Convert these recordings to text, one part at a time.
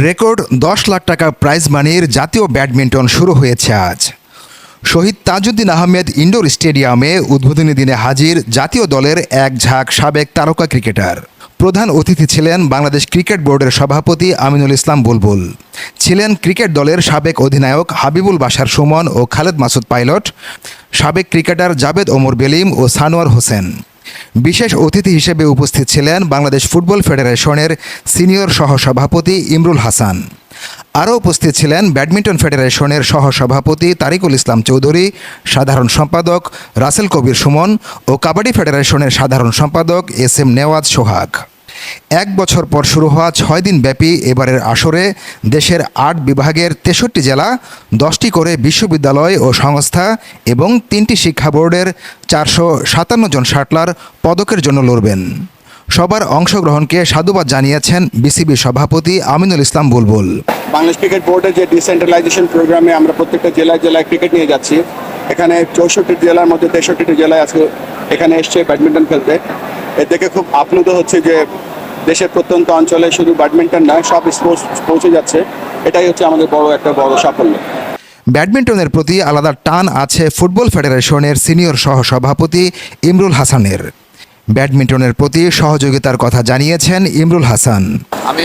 Record দশ লাখ টাকা prize মানির জাতীয় ব্যাডমিন্টন শুরু হয়েছে আজ। শহীদ তাজউদ্দিন আহমেদ ইনডোর স্টেডিয়ামে উদ্বোধনী দিনে হাজির জাতীয় দলের এক ঝাঁক সাবেক তারকা ক্রিকেটার। প্রধান অতিথি ছিলেন বাংলাদেশ ক্রিকেট বোর্ডের সভাপতি আমিনুল ইসলাম বুলবুল। ছিলেন ক্রিকেট দলের সাবেক অধিনায়ক হাবিবুল বাশার সুমন ও খালেদ মাসুদ পাইলট। সাবেক ক্রিকেটার জাবেদ ওমর বেলিম ও সানোয়ার হোসেন। বিশেষ অতিথি হিসেবে উপস্থিত ছিলেন বাংলাদেশ ফুটবল ফেডারেশনের সিনিয়র সহসভাপতি ইমরুল হাসান। আরও উপস্থিত ছিলেন ব্যাডমিন্টন ফেডারেশনের সহসভাপতি তারিকুল ইসলাম চৌধুরী, সাধারণ সম্পাদক রাসেল কবির সুমন ও কাবাডি ফেডারেশনের সাধারণ সম্পাদক এস এম নেওয়াজ সোহাগ। এক বছর পর শুরু হওয়া ছয় দিন ব্যাপী এবারের আসরে দেশের আট বিভাগের তেষট্টি জেলা, দশটি করে বিশ্ববিদ্যালয় ও সংস্থা এবং তিনটি শিক্ষা বোর্ডের চারশো সাতান্ন জন শাটলার পদকের জন্য লড়বেন। সবার অংশগ্রহণকে সাধুবাদ জানিয়েছেন বিসিবি সভাপতি আমিনুল ইসলাম বুলবুল। বাংলাদেশ ক্রিকেট বোর্ডের যে ডিসেন্ট্রালাইজেশন প্রোগ্রামে আমরা প্রত্যেকটা জেলায় জেলায় ক্রিকেট নিয়ে যাচ্ছি। এখানে চৌষট্টি জেলার মধ্যে তেষট্টিটি জেলায় আজকে এখানে এসছে ব্যাডমিন্টন খেলতে। এর দেখে খুব আপ্লুত হচ্ছে যে দেশের প্রত্যন্ত অঞ্চলে শুধু ব্যাডমিন্টন নয়, সব স্পোর্টস পৌঁছে যাচ্ছে। এটাই হচ্ছে আমাদের বড় একটা বড় সাফল্য। ব্যাডমিন্টনের প্রতি আলাদা টান আছে ফুটবল ফেডারেশনের সিনিয়র সহসভাপতি ইমরুল হাসানের। ব্যাডমিন্টনের প্রতি সহযোগিতার কথা জানিয়েছেন ইমরুল হাসান। আমি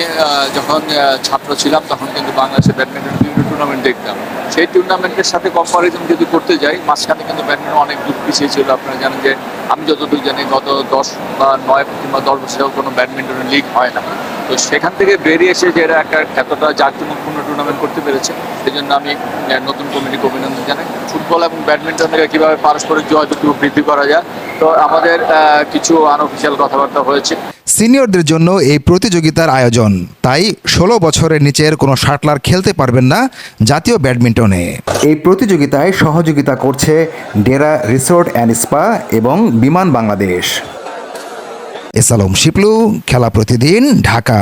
যখন ছাত্র ছিলাম, তখন কিন্তু বাংলাদেশে ব্যাডমিন্টন বিভিন্ন টুর্নামেন্ট দেখতাম। সেই টুর্নামেন্টের সাথে কম্পারিজন যদি করতে যাই, মাঝখানে কিন্তু ব্যাডমিন্টন অনেক দূর পিছিয়ে ছিল। আপনারা জানেন যে, আমি যতদূর জানি, গত দশ বা নয় কিংবা দশ বছরেও কোনো ব্যাডমিন্টনের লিগ হয় না। তো সেখান থেকে বেরিয়ে এসে যে এরা একটা এতটা জাঁকজমকপূর্ণ টুর্নামেন্ট করতে পেরেছে সেই জন্য আমি নতুন কমিটিকে অভিনন্দন জানাই। ফুটবল এবং ব্যাডমিন্টন থেকে কীভাবে পারস্পরিক যোগাযোগ বৃদ্ধি করা যায়, তো আমাদের কিছু আনঅফিসিয়াল কথাবার্তা হয়েছে। সিনিয়রদের জন্য এই প্রতিযোগিতার আয়োজন। তাই ষোলো বছরের নিচের কোনো শাটলার খেলতে পারবেন না জাতীয় ব্যাডমিন্টনে। এই প্রতিযোগিতায় সহযোগিতা করছে ডেরা রিসোর্ট অ্যান্ড স্পা এবং বিমান বাংলাদেশ। এসালম শিপলু খেলা প্রতিদিন ঢাকা।